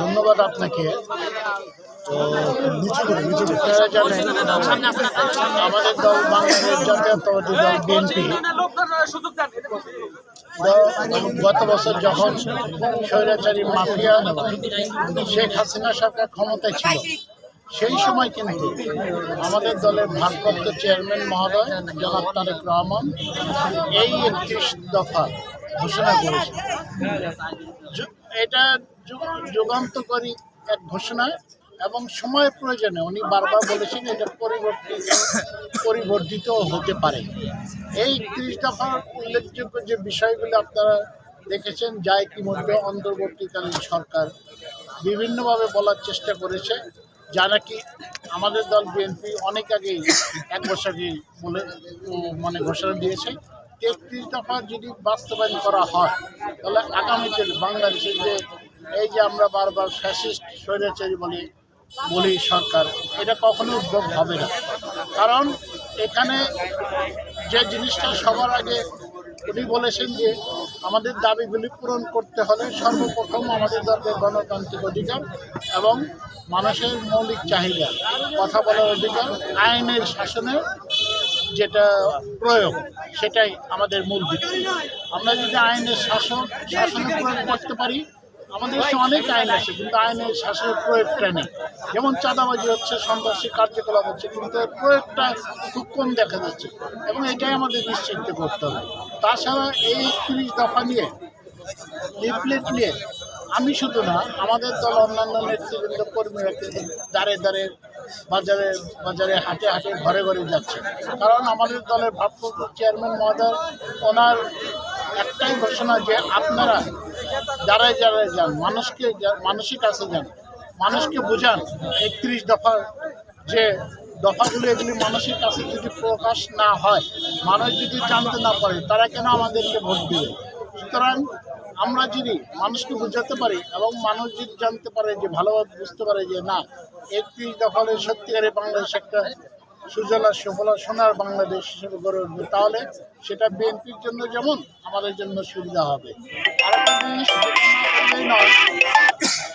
ধন্যবাদ আপনাকে। আমাদের দল গত বছর যখন স্বৈরাচারী মাফিয়া শেখ হাসিনা সরকার ক্ষমতায় ছিল, সেই সময় কিন্তু আমাদের দলের ভারপ্রাপ্ত চেয়ারম্যান মহোদয় জনাব তারেক রহমান এই একত্রিশ দফা ঘোষণা করেছে। এটা যুগান্তকারী এক ঘোষণা এবং সময়ের প্রয়োজনে উনি বারবার বলেছেন এটা পরিবর্তিত পরিবর্তিত হতে পারে। এই ত্রিশ দফার উল্লেখযোগ্য যে বিষয়গুলো আপনারা দেখেছেন যা ইতিমধ্যে অন্তর্বর্তীকালীন সরকার বিভিন্নভাবে বলার চেষ্টা করেছে, যা নাকি আমাদের দল বিএনপি অনেক আগেই এক বছর বলে মানে ঘোষণা দিয়েছে। তেত্রিশ দফা যদি বাস্তবায়ন করা হয়, তাহলে আগামীতে বাংলাদেশের যে এই যে আমরা বারবার ফ্যাসিস্ট স্বৈরাচারী বলি বলি সরকার, এটা কখনো উদ্ভব হবে না। কারণ এখানে যে জিনিসটা সবার আগে উনি বলেছেন যে, আমাদের দাবিগুলি পূরণ করতে হলে সর্বপ্রথম আমাদের দরকার গণতান্ত্রিক অধিকার এবং মানুষের মৌলিক চাহিদা, কথা বলার অধিকার, আইনের শাসনের যেটা প্রয়োগ, সেটাই আমাদের মূল ভিত্তি। আমরা যদি আইনের শাসন শাসন প্রয়োগ করতে পারি, আমাদের দেশে অনেক আইন আছে, কিন্তু আইনের শাসনের প্রয়োগটা নেই। যেমন চাঁদাবাজি হচ্ছে, সন্ত্রাসী কার্যকলাপ হচ্ছে, কিন্তু এর প্রয়োগটা খুব কম দেখা যাচ্ছে এবং এটাই আমাদের নিশ্চিত করতে হবে। তাছাড়া এই তিরিশ দফা নিয়ে লিফলেট নিয়ে আমি শুধু না, আমাদের দল অন্যান্য নেতৃবৃন্দ, কর্মীরা কিন্তু দাঁড়ে দাঁড়ে বাজারে বাজারে হাটে হাটে ঘরে ঘরে যাচ্ছে। কারণ আমাদের দলের ভারপ্রাপ্ত চেয়ারম্যান মহোদয়, ওনার একটাই ঘোষণা যে আপনারা যারাই যারাই যান, মানুষকে মানুষের কাছে যান, মানুষকে বোঝান। একত্রিশ দফার যে দফাগুলো এগুলি মানুষের কাছে যদি প্রকাশ না হয়, মানুষ যদি জানতে না পারে, তারা কেন আমাদেরকে ভোট দিবে? সুতরাং আমরা যদি মানুষকে বোঝাতে পারি এবং মানুষ যদি জানতে পারে যে, ভালোভাবে বুঝতে পারে যে, না, একত্রিশ দফালে সত্যিকারে বাংলাদেশ একটা সুজলা, সুফলা, সোনার বাংলাদেশ হিসেবে গড়ে উঠবে, তাহলে সেটা বিএনপির জন্য যেমন আমাদের জন্য সুবিধা হবে। আর একটা জিনিস নয়।